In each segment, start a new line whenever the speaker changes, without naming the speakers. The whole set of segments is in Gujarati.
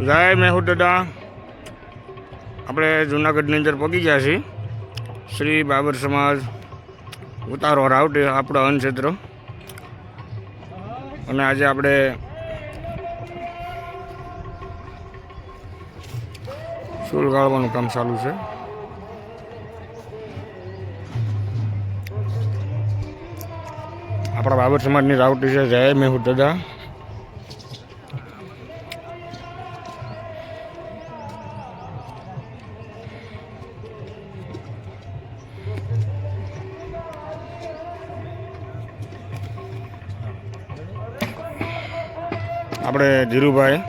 જય મેહુર દાદા. આપણે જુનાગઢની અંદર પહોંચી ગયા છીએ. શ્રી બાબર સમાજ ઉતારો રાવટે આપણો અન્ન ક્ષેત્ર અને આજે આપણે ચૂલ ગાળવાનું કામ ચાલુ છે. આપણા બાબર સમાજની રાવટી છે. જય મેહુર દાદા. આપણે ધીરુભાઈ,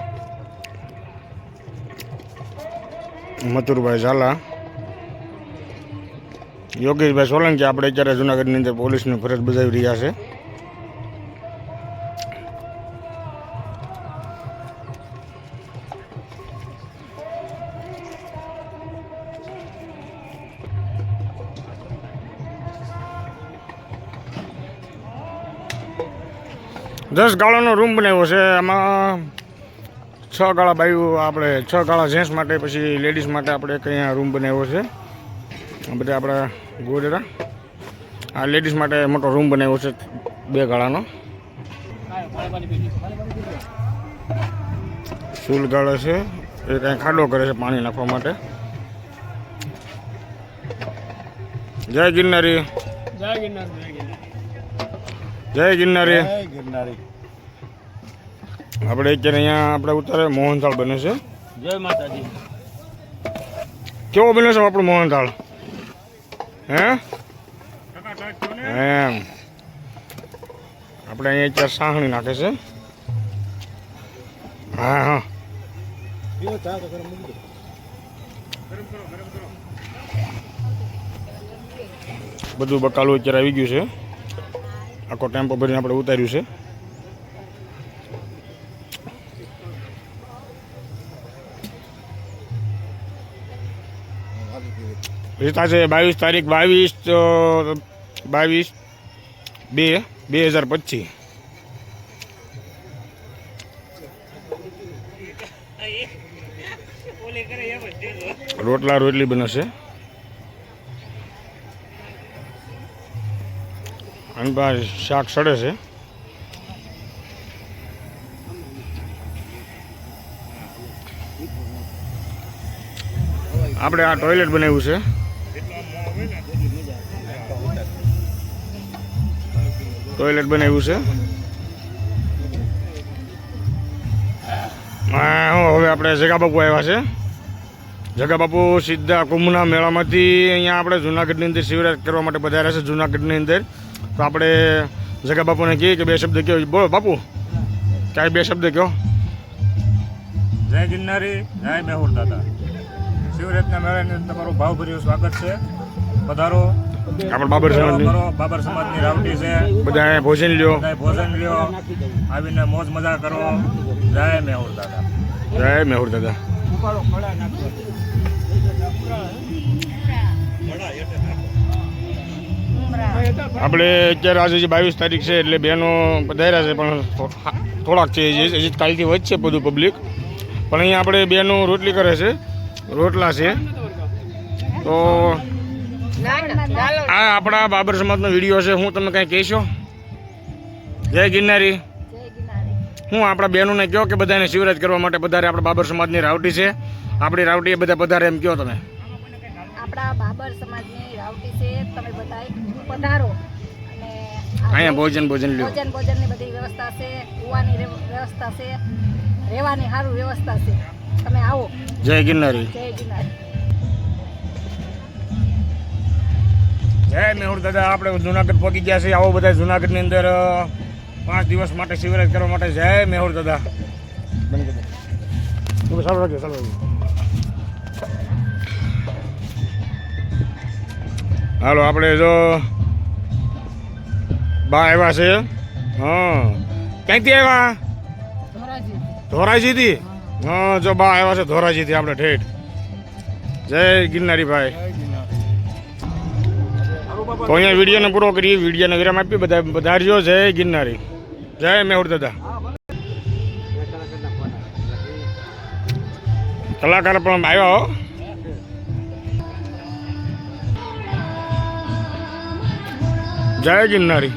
મથુરભાઈ ઝાલા, યોગેશભાઈ સોલંકી આપણે અત્યારે જુનાગઢની અંદર પોલીસની ફરજ બજાવી રહ્યા છે. દસ ગાળાનો રૂમ બનાવ્યો છે. આમાં છ ગાળા બાયું આપણે, છ ગાળા જેન્ટ્સ માટે, પછી લેડીઝ માટે આપણે એક અહીંયા રૂમ બનાવ્યો છે. બધા આપણા ગોડેરા આ લેડીઝ માટે મોટો રૂમ બનાવ્યો છે બે ગાળાનો. ફૂલ ગાળો છે. એ કાંઈ ખાડો કરે છે પાણી નાખવા માટે. જય ગિરનારી,
જય ગિરનાર. જય ગિરનારી.
જય ગિરનારી. આપણે અત્યારે અહીંયા આપણે ઉતારે મોહનથાળ બને છે.
જય માતાજી.
કેવો બને છે આપણું મોહનથાળ? હે? એમ. આપણે અહીંયા અત્યારે સાહણી નાખે છે. હા હા. બધું બકાલું અત્યારે આવી ગયું છે. આખો ટેમ્પો ભરીને આપણે ઉતાર્યું છે. રીતા છે બાવીસ તારીખ, બાવીસ બાવીસ બે બે હજાર પચીસ. રોટલા રોટલી બનશે અને શાક સડે છે. આપણે આ ટોયલેટ બનાવ્યું છે. ટોયલેટ બનાવ્યું છે. હવે આપણે જગા બાપુ આવ્યા છે. જગા બાપુ સીધા કુંભના મેળામાંથી અહીંયા આપણે જુનાગઢની અંદર શિવરાજ કરવા માટે પધાર્યા છે. જુનાગઢની અંદર તો આપણે જગા બાપુને કહીએ કે બે શબ્દ કહો બોલો બાપુ. કાંઈ બે શબ્દ કહો
જય ગિરનારી જય મેહુર દાદા. શિવરત્ન મેળાને તમારું ભાવભર્યું સ્વાગત છે. પધારો.
આપણે બાબર
સમાજ બાબર સમાજની રાવટી છે.
બધા ભોજન લ્યો.
ભોજન લ્યો. આવીને મોજ મજા કરો. જય મેહુર દાદા.
જય મેહુર દાદા. આપણે અત્યારે આજે જે બાવીસ તારીખ છે એટલે બહેનો પધાર્યા છે, પણ થોડાક છે, હજી હજી કાલથી વધશે બધું પબ્લિક પણ અહીંયા આપણે બહેનો રોટલી કરે છે, રોટલા છે. તો આ આપણા બાબર સમાજનો વીડિયો છે, હું તમે કાંઈ કહેશો? જય ગિરનારી. હું આપણા બહેનોને કહો કે બધાને શિવરાજ કરવા માટે પધારે આપણા બાબર સમાજની રાવટી છે. આપણી રાવટી એ બધા પધારે એમ કહો તમે.
આપણા બાબર સમાજની રાવટી છે તમે બધા પધારો. અને
અહીંયા ભોજન ભોજન લ્યો.
ભોજન ભોજનની બધી વ્યવસ્થા છે કુવાની વ્યવસ્થા છે રહેવાની સારું વ્યવસ્થા છે. તમે આવો.
જય ગિરનારી.
જય ગિરનાર.
જય મેહુર દાદા આપણે જુનાગઢ પહોંચી ગયા છીએ. આવો બધા જુનાગઢની અંદર પાંચ દિવસ માટે શિવરાજ કરવા માટે. જય મેહુર દાદા. બની ગયા સારું રાખજો સારું રાખજો. હાલો આપણે જો બા આવ્યા છે. હા. ક્યાંથી આવ્યા? ધોરાજીથી? હા. જો બા આવ્યા છે ધોરાજીથી આપણે ઠેઠ. જય ગિરનારી ભાઈ. તો અહીંયા વિડીયોને પૂરો કરીએ વિડીયોને વિરામ આપી બધા વધારજો જય ગિરનારી. જય મેહુર દાદા. કલાકાર પણ આવ્યા જય ગિરનારી